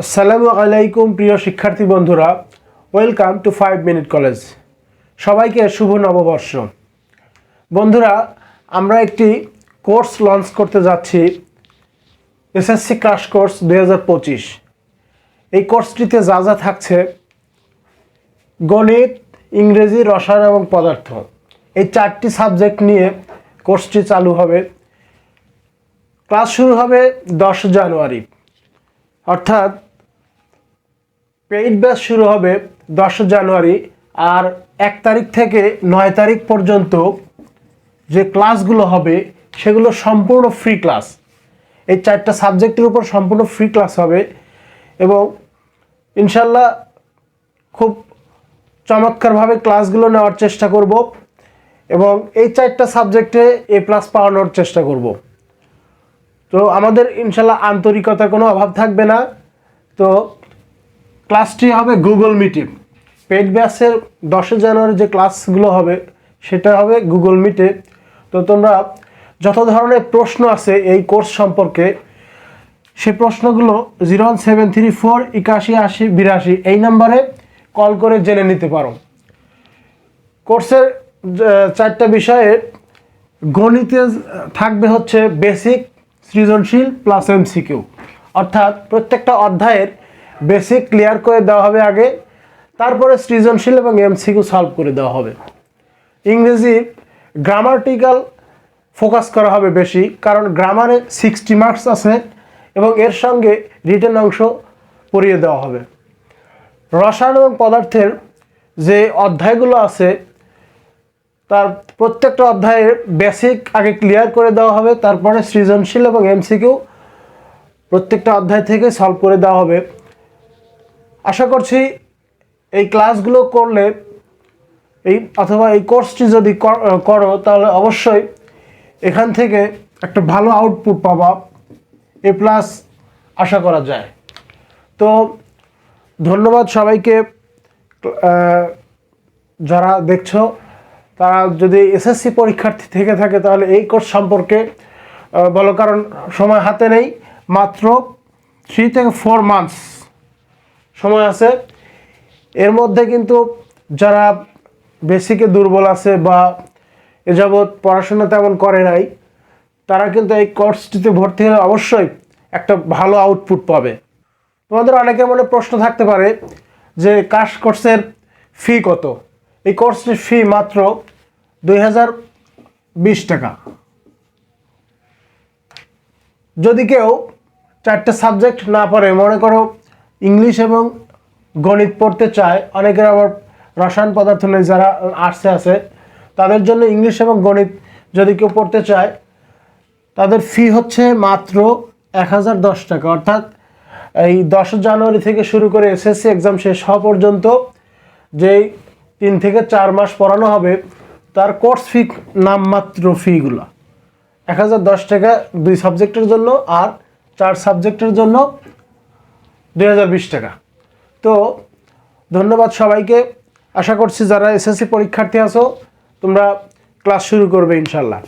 আসসালামু আলাইকুম, প্রিয় শিক্ষার্থী বন্ধুরা। Welcome to five minute college সবাইকে শুভ নববর্ষ। বন্ধুরা, আমরা একটি কোর্স লঞ্চ করতে যাচ্ছি, এসএসসি ক্রাশ কোর্স দু হাজার পঁচিশ। এই কোর্সটিতে যা যা থাকছে, গণিত, ইংরেজি, রসায়ন এবং পদার্থ। এই চারটি সাবজেক্ট নিয়ে কোর্সটি চালু হবে। ক্লাস শুরু হবে দশ জানুয়ারি। অর্থাৎ পেইড ব্যাচ শুরু হবে দশ জানুয়ারি আর এক তারিখ থেকে নয় তারিখ পর্যন্ত যে ক্লাসগুলো হবে সেগুলো সম্পূর্ণ ফ্রি ক্লাস। এই চারটা সাবজেক্টের উপর সম্পূর্ণ ফ্রি ক্লাস হবে এবং ইনশাল্লাহ খুব চমৎকারভাবে ক্লাসগুলো নেওয়ার চেষ্টা করব এবং এই চারটা সাবজেক্টে এ প্লাস পাওয়ানোর চেষ্টা করব। তো আমাদের ইনশাল্লাহ আন্তরিকতার কোনো অভাব থাকবে না। তো ক্লাসটি হবে গুগল মিটে পেড ব্যাসের দশই জানুয়ারি যে ক্লাসগুলো হবে, সেটা হবে গুগল মিটে তো তোমরা যত ধরনের প্রশ্ন আছে এই কোর্স সম্পর্কে, সেই প্রশ্নগুলো zero one seven three four একাশি আশি, বিরাশি, এই নাম্বারে কল করে জেনে নিতে পারো। কোর্সের চারটা বিষয়ে গণিতে থাকবে হচ্ছে বেসিক সৃজনশীল প্লাস এমসিকিউ অর্থাৎ প্রত্যেকটা অধ্যায়ের বেসিক ক্লিয়ার করে দেওয়া হবে আগে, তারপরে সৃজনশীল এবং এমসিকিউ সলভ করে দেওয়া হবে। ইংরেজি গ্রামাটিক্যাল ফোকাস করা হবে বেশি, কারণ গ্রামারে সিক্সটি মার্কস আছে এবং এর সঙ্গে রিটেন অংশ পড়িয়ে দেওয়া হবে। রসায়ন এবং পদার্থের যে অধ্যায়গুলো আছে, তার প্রত্যেকটা অধ্যায়ের বেসিক আগে ক্লিয়ার করে দেওয়া হবে, তারপরে সৃজনশীল এবং এমসিকিউ প্রত্যেকটা অধ্যায় থেকে সলভ করে দেওয়া হবে। আশা করছি এই ক্লাসগুলো করলে এই অথবা এই কোর্সটি যদি কর- তাহলে অবশ্যই এখান থেকে একটা ভালো আউটপুট পাবা। এ প্লাস আশা করা যায়। তো ধন্যবাদ সবাইকে। যারা দেখছ, তারা যদি এসএসসি পরীক্ষার্থী থেকে থাকে, তাহলে এই কোর্স সম্পর্কে বলো, কারণ সময় হাতে নেই। মাত্র থ্রি থেকে ফোর মান্থস সময় আছে। এর মধ্যে কিন্তু যারা বেসিকে দুর্বল আছে বা এ যাবৎ পড়াশোনা তেমন করে নাই, তারা কিন্তু এই কোর্সটিতে ভর্তি হলে অবশ্যই একটা ভালো আউটপুট পাবে। তোমাদের অনেকের মনে প্রশ্ন থাকতে পারে যে কাশ কোর্সের ফি কত? এই কোর্সটির ফি মাত্র দুই হাজার বিশ টাকা। যদি কেউ চারটে সাবজেক্ট না পড়ে, মনে করো ইংলিশ এবং গণিত পড়তে চায়। অনেকের আবার রসায়ন পদার্থ নেই যারা আর্টসে আছে, তাদের জন্য ইংলিশ এবং গণিত যদি কেউ পড়তে চায়, তাদের ফি হচ্ছে মাত্র এক হাজার দশ টাকা। অর্থাৎ এই দশ জানুয়ারি থেকে শুরু করে এসএসসি এক্সাম শেষ হওয়া পর্যন্ত যেই তিন থেকে চার মাস পড়ানো হবে, তার কোর্স ফি নামমাত্র ফিগুলো এক হাজার দশ টাকা দুই সাবজেক্টের জন্য আর চার সাবজেক্টের জন্য দুই হাজার বিশ টাকা। তো ধন্যবাদ সবাইকে। আশা করছি যারা এসএসসি পরীক্ষার্থী আছো, তোমরা ক্লাস শুরু করবে ইনশাল্লাহ